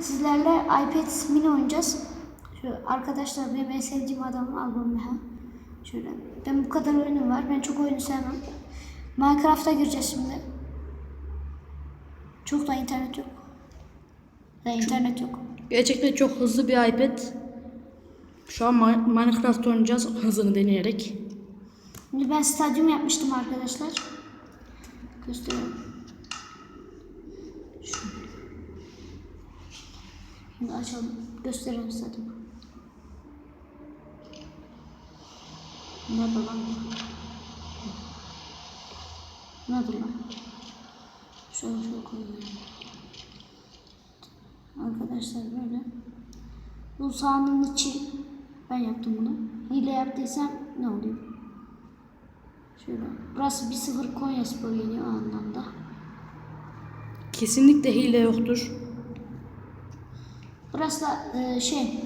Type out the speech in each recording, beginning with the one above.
Sizlerle iPad mini oynayacağız. Şu arkadaşlar benim en sevdiğim adam Album Meha. Şöyle. Ben bu kadar oyunum var. Ben çok oyunu sevmem. Minecraft'a gireceğiz şimdi. Çok da internet yok. Ya internet yok. Gerçekten çok hızlı bir iPad. Şu an Mi- Minecraft oynayacağız hızını deneyerek. Şimdi ben stadyum yapmıştım arkadaşlar. Gösteriyorum. Şimdi açalım. Gösterelim stadyumu. Nerede lan? Nerede lan? Şöyle şöyle koyayım. Arkadaşlar böyle. Bu sahanın içi. Ben yaptım bunu. Hile yaptıysam ne oluyor? Şöyle. Burası 1-0 Konya Spor yeniyor o anlamda. Kesinlikle hile yoktur. Burası da e, şey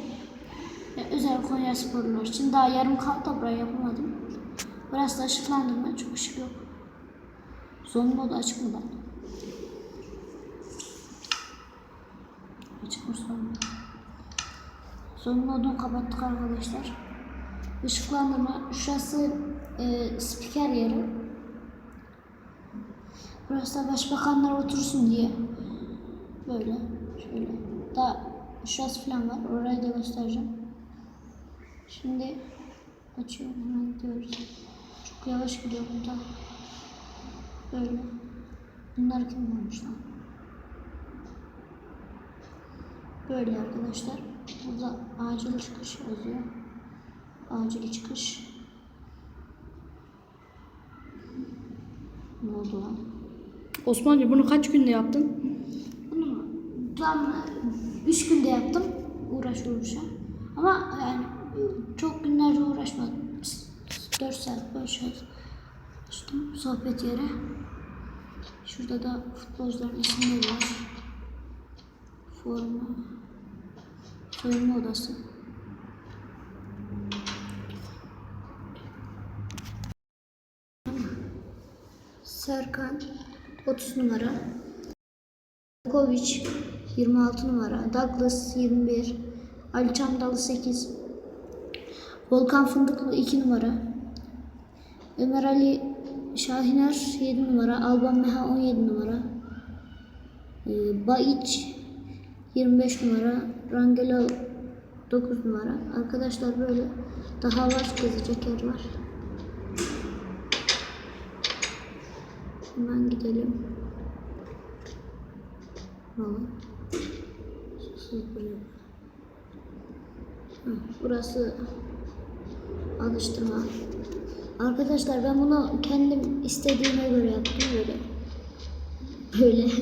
e, özel Konya Sporlular için daha yarım kaldı da burayı yapamadım. Burası da ışıklandırma çok ışık yok. Zon modu açık mı lan? Açık mı son mod? Zon modunu kapattık arkadaşlar. Işıklandırma şurası e, spiker yeri. Burası da başbakanlar otursun diye. Böyle, şöyle. Daha şurası falan var. Orayı da göstereceğim. Şimdi açıyorum hemen gidiyoruz. Çok yavaş gidiyor burada. Böyle. Bunlar kim olmuş lan? Böyle arkadaşlar. Burada acil çıkış yazıyor. Acil çıkış. Ne oldu lan? Osmanlı bunu kaç günde yaptın? Bunu tam 3 günde yaptım. Uğraş uğraşa. Ama yani çok günlerce uğraşmadım. 4 saat 5 saat sohbet yere. Şurada da futbolcuların isimleri var. Forma. Soyunma odası. Serkan 30 numara. Kovic 26 numara, Douglas 21, Ali Çamdalı 8, Volkan Fındıklı 2 numara, Ömer Ali Şahiner 7 numara, Alban Meha 17 numara, ee, Baiç 25 numara, Rangelo 9 numara. Arkadaşlar böyle daha var gezecek yer var. Hemen gidelim. Alalım. Hı, Burası alıştırma. Arkadaşlar ben bunu kendim istediğime göre yaptım böyle. Böyle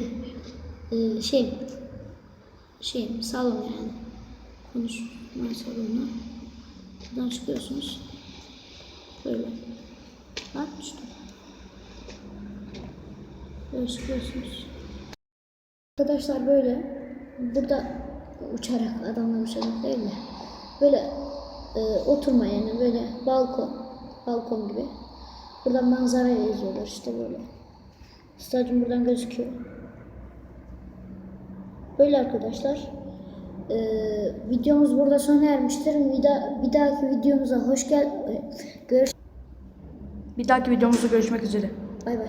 Ee, şey şey salon yani konuşma salonu. Buradan çıkıyorsunuz. Böyle. Bak işte. Böyle çıkıyorsunuz. Arkadaşlar böyle burada uçarak adamlar uçarak değil de böyle e, oturma yani böyle balkon balkon gibi. Buradan manzarayı izliyorlar işte böyle. Stadyum buradan gözüküyor. Böyle arkadaşlar. E, videomuz burada sona ermiştir. Bir, da, bir dahaki videomuza hoş gel. Görüş. Bir dahaki videomuzda görüşmek üzere. Bay bay.